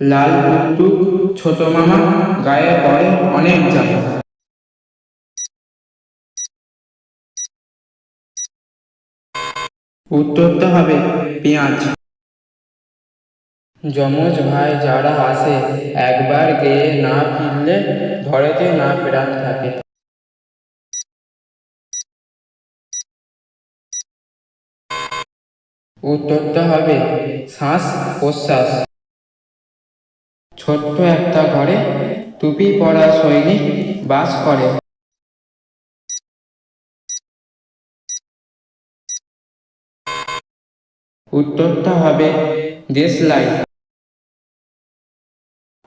লাল টুকটুক ছোট মামা, গায়ে পড়ে অনেক জামা উত্তরটা হবে পেঁয়াজ। যমজ ভাই যারা আসে, একবার গেয়ে না ফিরলে ঘরেতে না প্রাণ থাকে। উত্তরটা হবে শ্বাস প্রশ্বাস। ছোট্ট একটা ঘরে টুপি পরা সৈনিক বাস করে। উত্তরটা হবে দেশলাই।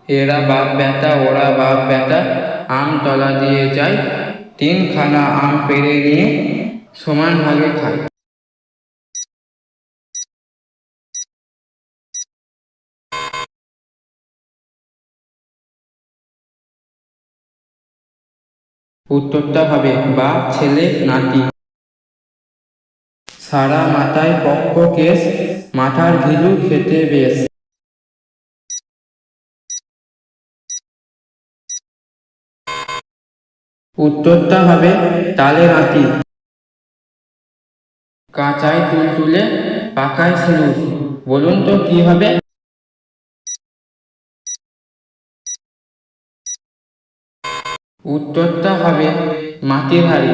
এরা বাপ বেটা, ওরা বাপ বেটা, আম তলা দিয়ে যায়, তিনখানা আম পেড়ে নিয়ে সমান ভাগে খায়। উত্তরটা হবে বাপ ছেলে, নাতি। সারা মাথায় পক্ক কেশ মাথার ঘিলু খেতে বেশ। উত্তরটা হবে তালে আঁতি কাঁচায় তুল তুলে পাকায় সিঁদুর। বলুন তো কি হবে? উত্তরটা হবে মাটির হাড়ি।